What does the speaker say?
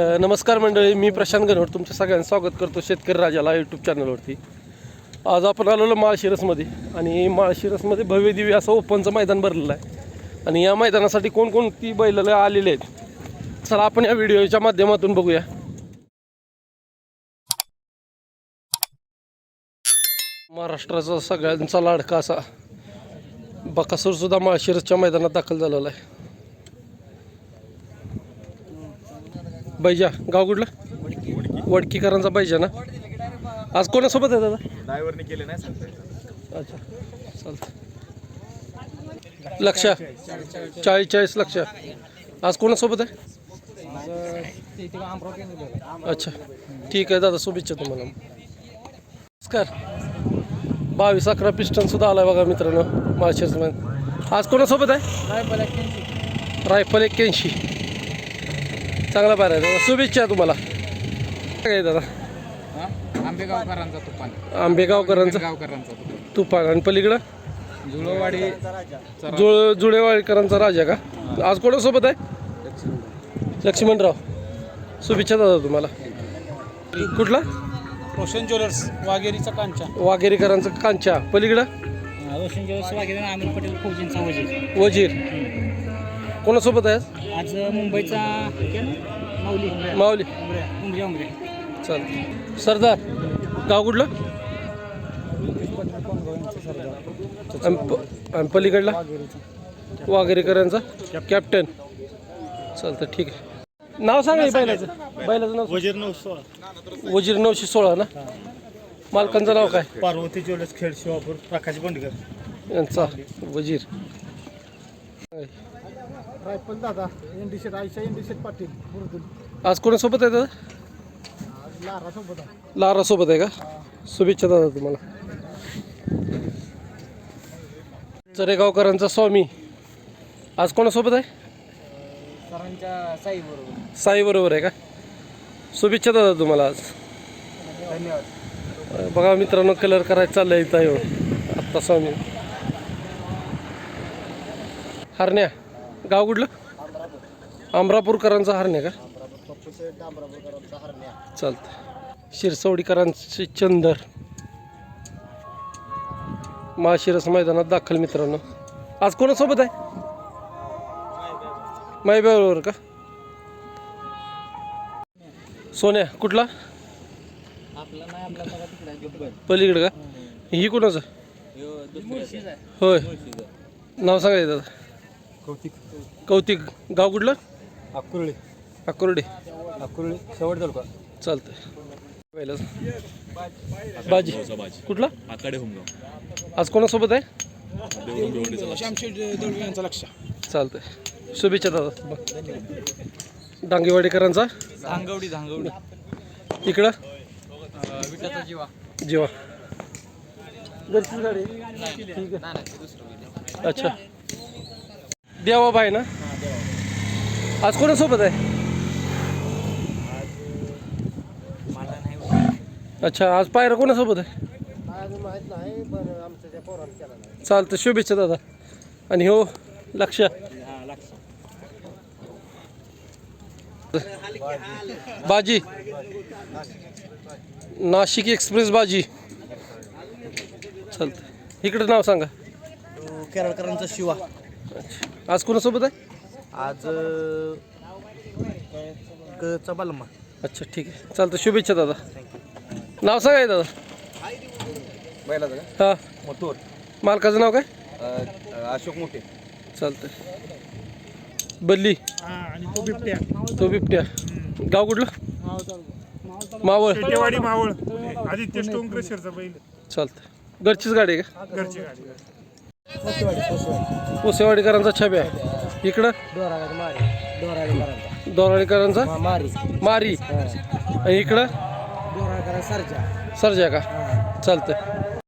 नमस्कार मंडळी मी प्रशांत गणवट तुमच्या सगळ्यांचं स्वागत करतो शेतकरी राजाला यूट्यूब चॅनलवरती आज आपण आलेलो माळशिरसमध्ये आणि माळशिरसमध्ये भव्य दिव्य असं ओपनचं मैदान भरलेलं आहे. आणि या मैदानासाठी कोणकोणती बैल आलेले आहेत? चला आपण या व्हिडिओच्या माध्यमातून बघूया. महाराष्ट्राचा सगळ्यांचा लाडका असा बकासूर सुद्धा माळशिरसच्या मैदानात दाखल झालेला आहे. बैजा गाव कुठलं? वडकीकरांचा बैजा ना? आज कोणासोबत आहे दादा? ड्रायव्हरने केले नाही सांगता. अच्छा चालतं लक्ष चाळीस चाळीस लक्ष आज कोणासोबत आहे? अच्छा ठीक आहे दादा शुभेच्छा तुम्हाला. नमस्कार. बावीस अकरा पिस्टन सुद्धा आलाय बघा मित्रांनो माळशेज आज कोणासोबत आहे? रायफल एक्क्याऐंशी. चांगला पार आहे दादा. शुभेच्छा तुम्हाला. काय आहे दादा आंबेगावकरांचा तुफान. आंबेगावकरांचा? गावकरांचा तुफान. तुफान. आणि पलीकडं? जुळवाडी जुळ जुळेवाडीकरांचा राजा का? आज कोणासोबत आहे? लक्ष्मणराव. शुभेच्छा दादा तुम्हाला. कुठला? रोशन ज्वेलर्स वाघेरीचा कांचा. वाघेरीकरांचा कांच्या पलीकडं? रोशन ज्वेलर्स वाघेरी अमिर पटेल फौजींचा वजीर. वजीर. कोणासोबत आहे आज? मुंबईचा माऊली. माऊली. उमरे. उमरे चालतं सरदार. गाव कुठलं? आणि प- आणि पलीकडला. वाघेरीकरांचा. कॅप्टन चालतं ठीक आहे. नाव सांगा हे बैलाचं. बैलाचं नाव वजीर नऊ सोळा. वजीर नऊशे सोळा ना? मालकांचं नाव काय? पार्वती ज्वेलर्स खेड शिवापूर प्रकाश बंडकर. यांचा वजीर. रायफल दादा इंडिशेट आयशा इंडिशेट पाटील मुरदुल आज कोणासोबत आहे दादा? लारा सोबत आहे. लारा सोबत आहे का? शुभेच्छा दादा तुम्हाला. चरेगावकरांचा स्वामी. आज कोणासोबत आहे? सरांच्या साई बरोबर साई बरोबर आहे का? शुभेच्छा दादा तुम्हाला आज. धन्यवाद. अं, बघा मित्रांनो कलर करायचं चाललंय इथं येऊन आत्ता स्वामी. हरण्या. गाव कुठलं? अमरापूरकरांचा हरण्या का? चालतं शिरसवडीकरांचे चंदर. महाशिरस मैदानात दाखल मित्रांनो. आज कोणासोबत आहे? माई का? सोन्या कुठला? पलीकडे का? ही कुणाचं? होय. नाव सांगायचं दादा. कौतिक. कौतिक. गाव कुठलं? अकुर्ळे. अकोर्डे अकुर्ळे शेवट का चालतंय. पहिलंच. बाजी कुठला? आकडे होमगाव. आज कोणासोबत आहे? दळवी यांचा लक्ष. चालतंय. शुभेच्छा दादा. डांगेवाडीकरांचा धांगवडी धांगवडी. इकडं? विटाचा जीवा. जेवा. घरचीच गाडी आहे? ठीक आहे अच्छा. देवा भाई ना आज कोणासोबत आहे? मला नाही अच्छा आज पायरा कोणासोबत आहे? माहीत नाही पण आमच्या त्या पोरानं केला नाही. चालतं शुभेच्छा दादा. आणि हो लक्ष. बाजी. नाशिक एक्सप्रेस बाजी. चालतं इकडं नाव सांगा. केरळकरांचा शिवा. अच्छा. आज कोणासोबत आहे? आज कचा बलमा अच्छा ठीक आहे. चालतं शुभेच्छा दादा. नाव सांगा हे दादा. बैलाचा का? हां. मोठोर मालकाचं नाव काय? अशोक मोठे. चालतंय. बल्ली आणि तो बिबट्या. तो बिबट्या. गाव कुठलं? मावळ. मावळ. आदित्य स्टोन क्रशरचा बैल. चालतं घरचीच गाडी आहे का? घरची गाडी. पोसेवाडीकरांचा छब्या इकडं? दोराळीकरांचा मारी. मारी आणि इकडं? सरजा. सरजा का? चालतं